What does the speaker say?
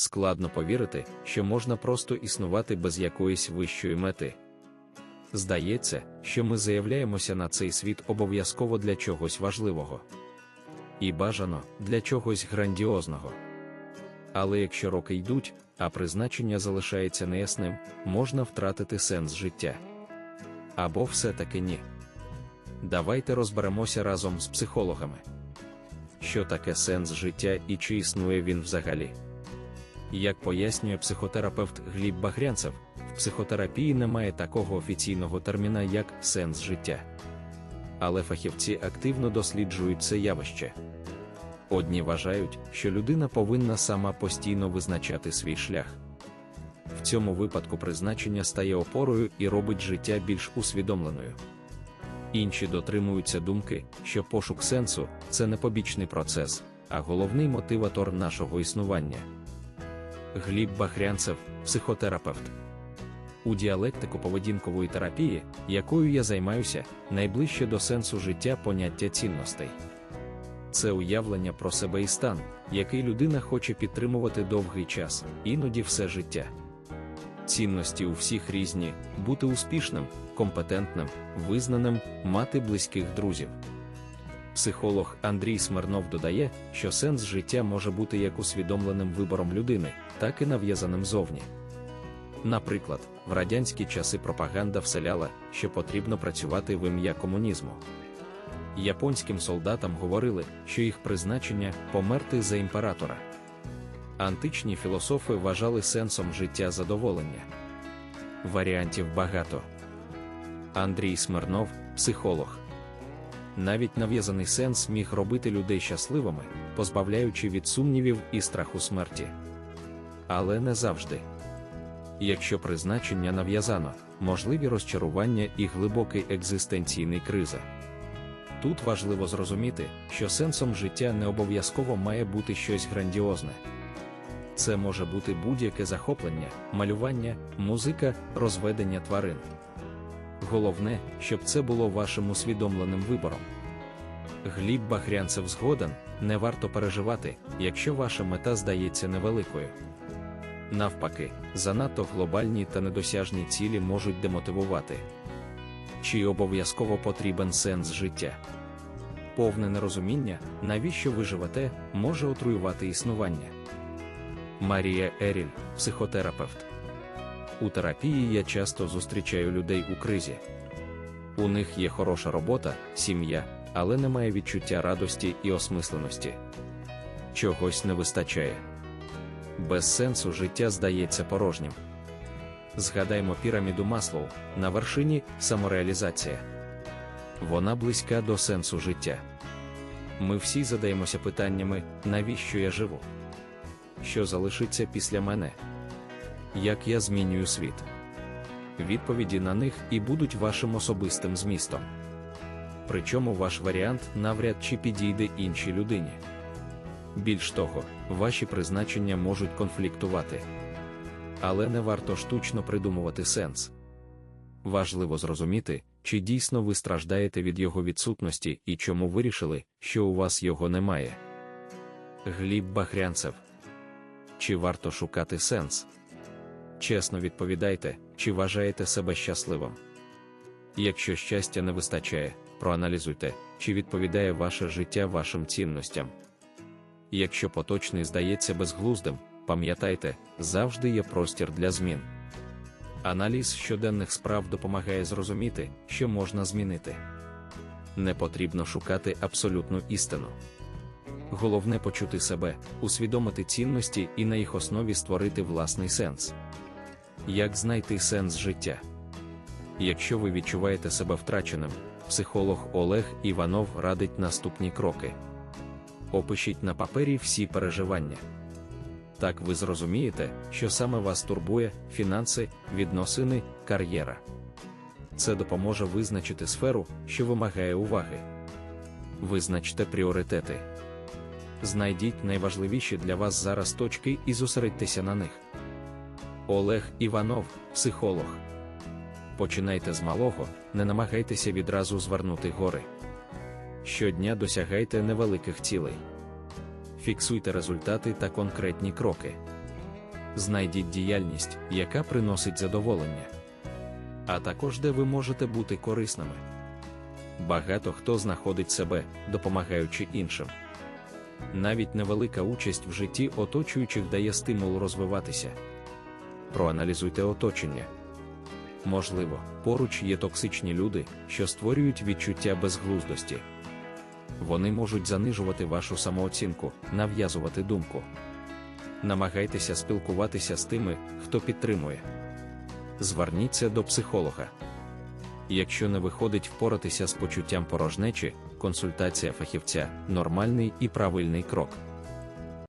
Складно повірити, що можна просто існувати без якоїсь вищої мети. Здається, що ми заявляємося на цей світ обов'язково для чогось важливого. І бажано для чогось грандіозного. Але якщо роки йдуть, а призначення залишається неясним, можна втратити сенс життя. Або все-таки ні. Давайте розберемося разом з психологами. Що таке сенс життя і чи існує він взагалі? Як пояснює психотерапевт Гліб Багрянцев, в психотерапії немає такого офіційного терміна, як сенс життя. Але фахівці активно досліджують це явище. Одні вважають, що людина повинна сама постійно визначати свій шлях. В цьому випадку призначення стає опорою і робить життя більш усвідомленою. Інші дотримуються думки, що пошук сенсу це не побічний процес, а головний мотиватор нашого існування. Гліб Бахрянцев, психотерапевт. У діалектику поведінкової терапії, якою я займаюся, найближче до сенсу життя поняття цінностей. Це уявлення про себе і стан, який людина хоче підтримувати довгий час, іноді все життя. Цінності у всіх різні бути успішним, компетентним, визнаним, мати близьких друзів. Психолог Андрій Смирнов додає, що сенс життя може бути як усвідомленим вибором людини, так і нав'язаним зовні. Наприклад, в радянські часи пропаганда вселяла, що потрібно працювати в ім'я комунізму. Японським солдатам говорили, що їх призначення померти за імператора. Античні філософи вважали сенсом життя задоволення. Варіантів багато. Андрій Смирнов, психолог. Навіть нав'язаний сенс міг робити людей щасливими, позбавляючи від сумнівів і страху смерті. Але не завжди. Якщо призначення нав'язано, можливі розчарування і глибокий екзистенційний криза. Тут важливо зрозуміти, що сенсом життя не обов'язково має бути щось грандіозне. Це може бути будь-яке захоплення, малювання, музика, розведення тварин. Головне, щоб це було вашим усвідомленим вибором. Гліб Бахрянцев згоден, не варто переживати, якщо ваша мета здається невеликою. Навпаки, занадто глобальні та недосяжні цілі можуть демотивувати. Чи обов'язково потрібен сенс життя? Повне нерозуміння, навіщо ви живете, може отруювати існування. Марія Еріль, психотерапевт. У терапії я часто зустрічаю людей у кризі. У них є хороша робота, сім'я, але немає відчуття радості і осмисленості. Чогось не вистачає. Без сенсу життя здається порожнім. Згадаймо піраміду Маслоу, на вершині самореалізація. Вона близька до сенсу життя. Ми всі задаємося питаннями, навіщо я живу? Що залишиться після мене? Як я змінюю світ? Відповіді на них і будуть вашим особистим змістом. Причому ваш варіант навряд чи підійде іншій людині. Більш того, ваші призначення можуть конфліктувати. Але не варто штучно придумувати сенс. Важливо зрозуміти, чи дійсно ви страждаєте від його відсутності і чому вирішили, що у вас його немає. Гліб Бахрянцев. Чи варто шукати сенс? Чесно відповідайте, чи вважаєте себе щасливим. Якщо щастя не вистачає, проаналізуйте, чи відповідає ваше життя вашим цінностям. Якщо поточний здається безглуздим, пам'ятайте, завжди є простір для змін. Аналіз щоденних справ допомагає зрозуміти, що можна змінити. Не потрібно шукати абсолютну істину. Головне почути себе, усвідомити цінності і на їх основі створити власний сенс. Як знайти сенс життя? Якщо ви відчуваєте себе втраченим, психолог Олег Іванов радить наступні кроки. Опишіть на папері всі переживання. Так ви зрозумієте, що саме вас турбує фінанси, відносини, кар'єра. Це допоможе визначити сферу, що вимагає уваги. Визначте пріоритети. Знайдіть найважливіші для вас зараз точки і зосередьтеся на них. Олег Іванов, психолог. Починайте з малого, не намагайтеся відразу звернути гори. Щодня досягайте невеликих цілей. Фіксуйте результати та конкретні кроки. Знайдіть діяльність, яка приносить задоволення, а також де ви можете бути корисними. Багато хто знаходить себе, допомагаючи іншим. Навіть невелика участь в житті оточуючих дає стимул розвиватися. Проаналізуйте оточення. Можливо, поруч є токсичні люди, що створюють відчуття безглуздості. Вони можуть занижувати вашу самооцінку, нав'язувати думку. Намагайтеся спілкуватися з тими, хто підтримує. Зверніться до психолога. Якщо не виходить впоратися з почуттям порожнечі, консультація фахівця нормальний і правильний крок.